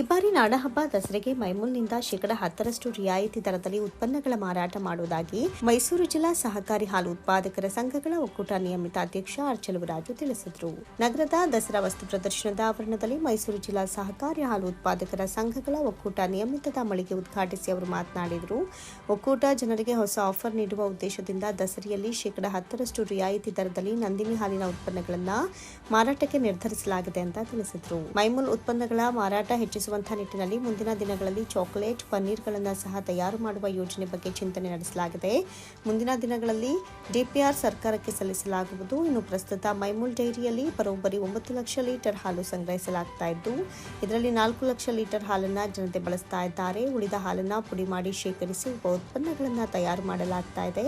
ಈ ಬಾರಿ ನಾಡಹಬ್ಬ ದಸರೆಗೆ ಮೈಮೂಲ್ನಿಂದ ಶೇಕಡ ಹತ್ತರಷ್ಟು ರಿಯಾಯಿತಿ ದರದಲ್ಲಿ ಉತ್ಪನ್ನಗಳ ಮಾರಾಟ ಮಾಡುವುದಾಗಿ ಮೈಸೂರು ಜಿಲ್ಲಾ ಸಹಕಾರಿ ಹಾಲು ಉತ್ಪಾದಕರ ಸಂಘಗಳ ಒಕ್ಕೂಟ ನಿಯಮಿತ ಅಧ್ಯಕ್ಷ ಅರ್ಚಲುವರಾಜು ತಿಳಿಸಿದರು. ನಗರದ ದಸರಾ ವಸ್ತು ಪ್ರದರ್ಶನದ ಆವರಣದಲ್ಲಿ ಮೈಸೂರು ಜಿಲ್ಲಾ ಸಹಕಾರಿ ಹಾಲು ಉತ್ಪಾದಕರ ಸಂಘಗಳ ಒಕ್ಕೂಟ ನಿಯಮಿತದ ಮಳಿಗೆ ಉದ್ಘಾಟಿಸಿ ಅವರು ಮಾತನಾಡಿದರು. ಒಕ್ಕೂಟ ಜನರಿಗೆ ಹೊಸ ಆಫರ್ ನೀಡುವ ಉದ್ದೇಶದಿಂದ ದಸರೆಯಲ್ಲಿ ಶೇಕಡ ಹತ್ತರಷ್ಟು ರಿಯಾಯಿತಿ ದರದಲ್ಲಿ ನಂದಿನಿ ಹಾಲಿನ ಉತ್ಪನ್ನಗಳನ್ನು ಮಾರಾಟಕ್ಕೆ ನಿರ್ಧರಿಸಲಾಗಿದೆ ಅಂತ ತಿಳಿಸಿದರು. ಮೈಮೂಲ್ ಉತ್ಪನ್ನಗಳ ಮಾರಾಟ ಹೆಚ್ಚಿಸುವಂತಹ ನಿಟ್ಟಿನಲ್ಲಿ ಮುಂದಿನ ದಿನಗಳಲ್ಲಿ ಚಾಕೊಲೇಟ್, ಪನ್ನೀರ್ಗಳನ್ನು ಸಹ ತಯಾರು ಮಾಡುವ ಯೋಜನೆ ಬಗ್ಗೆ ಚಿಂತನೆ ನಡೆಸಲಾಗಿದೆ. ಮುಂದಿನ ದಿನಗಳಲ್ಲಿ ಡಿಪಿಆರ್ ಸರ್ಕಾರಕ್ಕೆ ಸಲ್ಲಿಸಲಾಗುವುದು. ಇನ್ನು ಪ್ರಸ್ತುತ ಮೈಮೂಲ್ ಡೈರಿಯಲ್ಲಿ ಬರೋಬ್ಬರಿ ಒಂಬತ್ತು ಲಕ್ಷ ಲೀಟರ್ ಹಾಲು ಸಂಗ್ರಹಿಸಲಾಗ್ತಾ ಇದ್ದು, ಇದರಲ್ಲಿ ನಾಲ್ಕು ಲಕ್ಷ ಲೀಟರ್ ಹಾಲನ್ನು ಜನತೆ ಬಳಸ್ತಾ ಇದ್ದಾರೆ. ಉಳಿದ ಹಾಲನ್ನು ಪುಡಿ ಮಾಡಿ ಶೇಖರಿಸಿ ಉಪ ಉತ್ಪನ್ನಗಳನ್ನು ತಯಾರು ಮಾಡಲಾಗ್ತಾ ಇದೆ.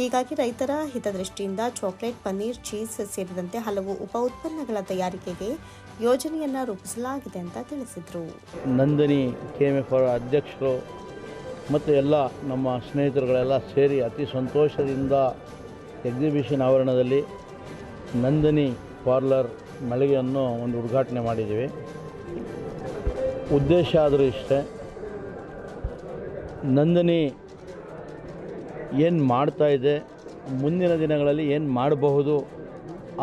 ಹೀಗಾಗಿ ರೈತರ ಹಿತದೃಷ್ಟಿಯಿಂದ ಚಾಕ್ಲೇಟ್, ಪನ್ನೀರ್, ಚೀಸ್ ಸೇರಿದಂತೆ ಹಲವು ಉಪ ಉತ್ಪನ್ನಗಳ ತಯಾರಿಕೆಗೆ ಯೋಜನೆಯನ್ನ ರೂಪಿಸಲಾಗಿದೆ ಅಂತ ತಿಳಿಸಿದರು. ನಂದಿನಿ, ಕೆ ಎಂ ಅಧ್ಯಕ್ಷರು ಮತ್ತು ಎಲ್ಲ ನಮ್ಮ ಸ್ನೇಹಿತರುಗಳೆಲ್ಲ ಸೇರಿ ಅತಿ ಸಂತೋಷದಿಂದ ಎಕ್ಸಿಬಿಷನ್ ಆವರಣದಲ್ಲಿ ನಂದಿನಿ ಪಾರ್ಲರ್ ಮಳಿಗೆಯನ್ನು ಒಂದು ಉದ್ಘಾಟನೆ ಮಾಡಿದ್ದೀವಿ. ಉದ್ದೇಶ ಆದರೂ ಇಷ್ಟೇ, ನಂದಿನಿ ಏನು ಮಾಡ್ತಾ ಇದೆ, ಮುಂದಿನ ದಿನಗಳಲ್ಲಿ ಏನು ಮಾಡಬಹುದು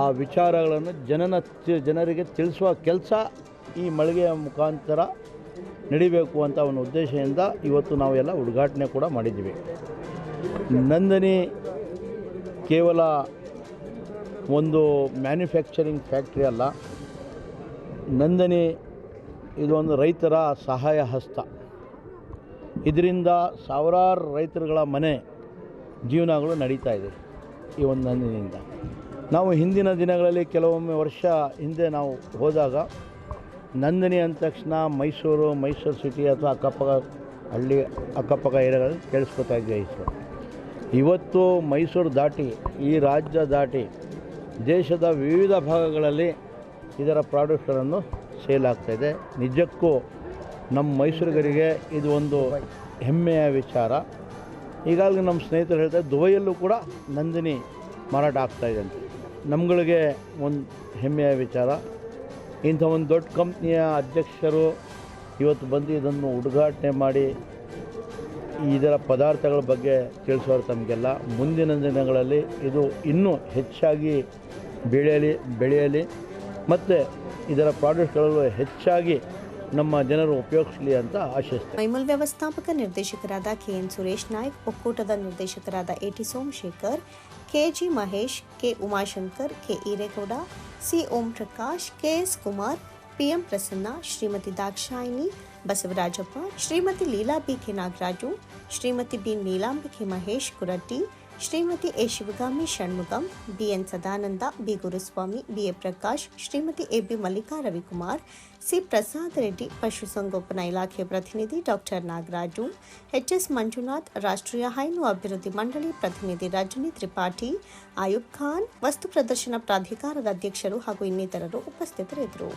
ಆ ವಿಚಾರಗಳನ್ನು ಜನನ ಜನರಿಗೆ ತಿಳಿಸುವ ಕೆಲಸ ಈ ಮಳಿಗೆಯ ಮುಖಾಂತರ ನಡಿಬೇಕು ಅಂತ ಒಂದು ಉದ್ದೇಶದಿಂದ ಇವತ್ತು ನಾವೆಲ್ಲ ಉದ್ಘಾಟನೆ ಕೂಡ ಮಾಡಿದ್ದೀವಿ. ನಂದಿನಿ ಕೇವಲ ಒಂದು ಮ್ಯಾನುಫ್ಯಾಕ್ಚರಿಂಗ್ ಫ್ಯಾಕ್ಟ್ರಿ ಅಲ್ಲ, ನಂದಿನಿ ಇದೊಂದು ರೈತರ ಸಹಾಯ ಹಸ್ತ. ಇದರಿಂದ ಸಾವಿರಾರು ರೈತರುಗಳ ಮನೆ ಜೀವನಗಳು ನಡೀತಾ ಇದೆ ಈ ಒಂದು ನಂದಿನಿಂದ ನಾವು ಹಿಂದಿನ ದಿನಗಳಲ್ಲಿ ಕೆಲವೊಮ್ಮೆ ವರ್ಷ ಹಿಂದೆ ನಾವು ಹೋದಾಗ ನಂದಿನಿ ಅಂದ ತಕ್ಷಣ ಮೈಸೂರು ಮೈಸೂರು ಸಿಟಿ ಅಥವಾ ಅಕ್ಕಪಕ್ಕ ಹಳ್ಳಿ, ಅಕ್ಕಪಕ್ಕ ಏರಿಯಾಗಳಲ್ಲಿ ಕೇಳಿಸ್ಕೊತಾ ಹೆಸರು ಇವತ್ತು ಮೈಸೂರು ದಾಟಿ, ಈ ರಾಜ್ಯ ದಾಟಿ, ದೇಶದ ವಿವಿಧ ಭಾಗಗಳಲ್ಲಿ ಇದರ ಪ್ರಾಡಕ್ಟ್ಗಳನ್ನು ಸೇಲ್ ಆಗ್ತಾಯಿದೆ ನಿಜಕ್ಕೂ ನಮ್ಮ ಮೈಸೂರಿಗರಿಗೆ ಇದು ಒಂದು ಹೆಮ್ಮೆಯ ವಿಚಾರ. ಈಗಾಗಲೇ ನಮ್ಮ ಸ್ನೇಹಿತರು ಹೇಳ್ತಾರೆ, ದುಬೈಯಲ್ಲೂ ಕೂಡ ನಂದಿನಿ ಮಾರಾಟ ಆಗ್ತಾಯಿದೆ ಅಂತ. ನಮ್ಗಳಿಗೆ ಒಂದು ಹೆಮ್ಮೆಯ ವಿಚಾರ. ಇಂಥ ಒಂದು ದೊಡ್ಡ ಕಂಪ್ನಿಯ ಅಧ್ಯಕ್ಷರು ಇವತ್ತು ಬಂದು ಇದನ್ನು ಉದ್ಘಾಟನೆ ಮಾಡಿ ಇದರ ಪದಾರ್ಥಗಳ ಬಗ್ಗೆ ತಿಳಿಸೋರು ತಮಗೆಲ್ಲ. ಮುಂದಿನ ದಿನಗಳಲ್ಲಿ ಇದು ಇನ್ನೂ ಹೆಚ್ಚಾಗಿ ಬೆಳೆಯಲಿ ಬೆಳೆಯಲಿ, ಮತ್ತು ಇದರ ಪ್ರಾಡಕ್ಟ್ಗಳಲ್ಲೂ ಹೆಚ್ಚಾಗಿ ನಮ್ಮ ಜನರು ಉಪಯೋಗಿಸಲಿ ಅಂತ ಆಶಿಸ್ತೇನೆ. ಮೈಮಲ್ ವ್ಯವಸ್ಥಾಪಕ ನಿರ್ದೇಶಕರಾದ ಕೆಎನ್ ಸುರೇಶ್ ನಾಯ್ಕ್, ಒಕ್ಕೂಟದ ನಿರ್ದೇಶಕರಾದ AT Somashekar KG Mahesh, K Umashankar, K Eregowda C Om Prakash KS Kumar PM Prasanna, Shrimati Dakshayini Basavarajappa, Shrimati Leela B K Nagaraju, Shrimati B Neelambike Mahesh Kuratti Shrimati A Shivagami Shanmugam BN Sadananda, B Guruswamy, B A Prakash, Shrimati A B Mallika Ravikumar C Prasad Reddy ಪಶುಸಂಗೋಪನಾ ಇಲಾಖೆ ಪ್ರತಿನಿಧಿ doctor Nagaraju H S Manjunath, ರಾಷ್ಟ್ರೀಯ ಹೈನು ಅಭಿವೃದ್ಧಿ ಮಂಡಳಿ ಪ್ರತಿನಿಧಿ ರಜನಿ ತ್ರಿಪಾಠಿ, ಆಯುಬ್ ಖಾನ್, ವಸ್ತು ಪ್ರದರ್ಶನ ಪ್ರಾಧಿಕಾರದ ಅಧ್ಯಕ್ಷರು ಹಾಗೂ ಇನ್ನಿತರರು ಉಪಸ್ಥಿತರಿದ್ದರು.